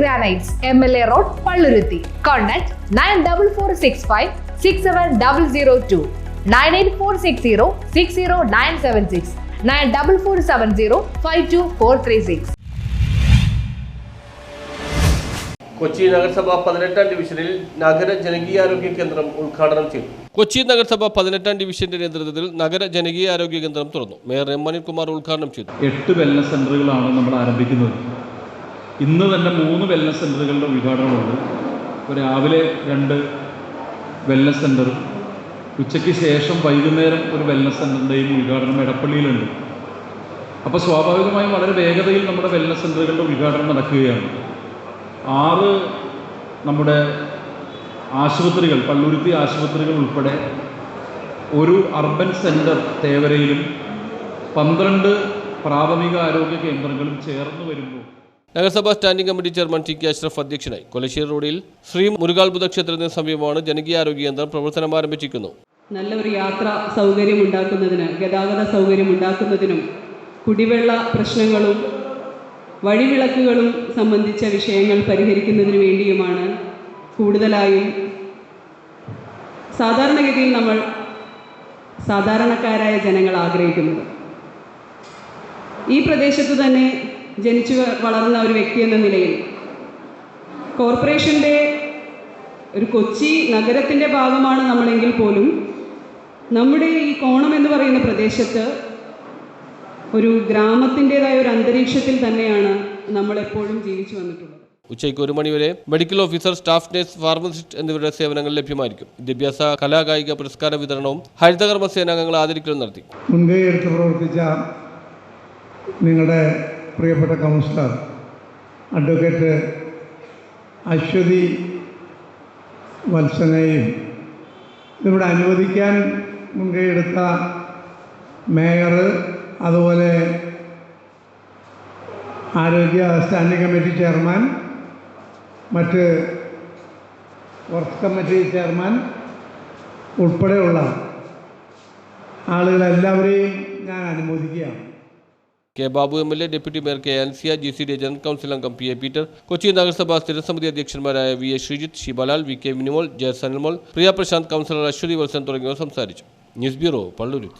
Granites M L A road Palluruthy contact nine double four six five six seven double zero two nine eight four six zero six zero nine seven six nine double four seven zero five two four three six Kochi നഗരസഭ പതിനെട്ടാം ഡിവിഷനിൽ നഗര ജനകീയാരോഗ്യ കേന്ദ്രം ഉദ്ഘാടനം ചെയ്തു. കൊച്ചി നഗരസഭ പതിനെട്ടാം ഡിവിഷന്റെ നേതൃത്വത്തിൽ നഗര ജനകീയാരോഗ്യ കേന്ദ്രം തുറന്നു. മേയർ എം അനിൽകുമാർ ഉദ്ഘാടനം ചെയ്തു. എട്ട് വെൽനസ് സെന്ററുകളാണ് നമ്മൾ ആരംഭിക്കുന്നത്. ഇന്ന് തന്നെ മൂന്ന് വെൽനസ് സെന്ററുകളുടെ ഉദ്ഘാടനമുണ്ട്. ഇപ്പോൾ രാവിലെ രണ്ട് വെൽനസ് സെന്ററും ഉച്ചയ്ക്ക് ശേഷം വൈകുന്നേരം ഒരു വെൽനസ് സെന്ററിന്റെയും ഉദ്ഘാടനം എടപ്പള്ളിയിലുണ്ട്. അപ്പോൾ സ്വാഭാവികമായും വളരെ വേഗതയിൽ നമ്മുടെ വെൽനസ് സെന്ററുകളുടെ ഉദ്ഘാടനം നടക്കുകയാണ്. ആറ് നമ്മുടെ ആശുപത്രികൾ പള്ളുരുത്തി ആശുപത്രികൾ ഉൾപ്പെടെ ഒരു അർബൻ സെന്റർ തേവരയിലും പന്ത്രണ്ട് പ്രാഥമിക ആരോഗ്യ കേന്ദ്രങ്ങളും ചേർന്ന് വരുമ്പോൾ നഗരസഭാ standing committee chairman T K Ashraf അധ്യക്ഷനായി കൊലശ്ശേരി റോഡിൽ ശ്രീ മുരുകാൽബുദ ക്ഷേത്രത്തിന് സമീപമാണ് ജനകീയാരോഗ്യ കേന്ദ്രം പ്രവർത്തനം ആരംഭിച്ചിരിക്കുന്നു. നല്ല ഒരു യാത്ര സൗകര്യം ഉണ്ടാക്കുന്നതിന് ഗതാഗത സൗകര്യം ഉണ്ടാക്കുന്നതിനും കുടിവെള്ള പ്രശ്നങ്ങളും വഴിവിളക്കുകളും സംബന്ധിച്ച വിഷയങ്ങൾ പരിഹരിക്കുന്നതിന് വേണ്ടിയുമാണ് കൂടുതലായും സാധാരണഗതിയിൽ നമ്മൾ സാധാരണക്കാരായ ജനങ്ങൾ ആഗ്രഹിക്കുന്നത്. ഈ പ്രദേശത്ത് തന്നെ ജനിച്ചു വളർന്ന ഒരു വ്യക്തി എന്ന നിലയിൽ. കോർപ്പറേഷന്റെ ഒരു കൊച്ചി നഗരത്തിന്റെ ഭാഗമാണ് നമ്മളെങ്കിൽ പോലും നമ്മുടെ ഈ കോണം എന്ന് പറയുന്ന പ്രദേശത്ത് ഒരു ഗ്രാമത്തിന്റെതായ ഒരു അന്തരീക്ഷത്തിൽ തന്നെയാണ് നമ്മളെപ്പോഴും ജീവിച്ചു വന്നിട്ടുള്ളത്. ഉച്ചയ്ക്ക് ഒരു മണിവരെ medical officer staff nurse pharmacist എന്നിവരുടെ സേവനങ്ങൾ ലഭ്യമായിരിക്കും. വിദ്യാഭ്യാസ കലാകായിക പുരസ്കാര വിതരണവും ഹരിതകർമ്മ സേനാംഗങ്ങൾ ആദരിക്കലും നടത്തി. മുൻകൈ എടുത്ത് പ്രവർത്തിച്ച നിങ്ങളുടെ പ്രിയപ്പെട്ട കൗൺസിലർ അഡ്വക്കേറ്റ് അശ്വതി വത്സനെയും ഇതിവിടെ അനുവദിക്കാൻ മുൻകൈയെടുത്ത മേയർ അതുപോലെ ആരോഗ്യ സ്റ്റാൻഡിംഗ് കമ്മിറ്റി ചെയർമാൻ മറ്റ് വർക്ക് കമ്മിറ്റി ചെയർമാൻ ഉൾപ്പെടെയുള്ള ആളുകളെല്ലാവരെയും ഞാൻ അനുമോദിക്കുകയാണ്. K Babu M L A deputy mayor K Ansiya G C D general council അംഗം പി എ പീറ്റർ കൊച്ചി നഗരസഭാ സ്ഥിരസമിതി അധ്യക്ഷന്മാരായ V A Sreejith Shivalal V K Minimol J Sanilmol Priya Prashanth councillor Aswathy Valsan തുടങ്ങിയവർ സംസാരിച്ചു news bureau Palluruthy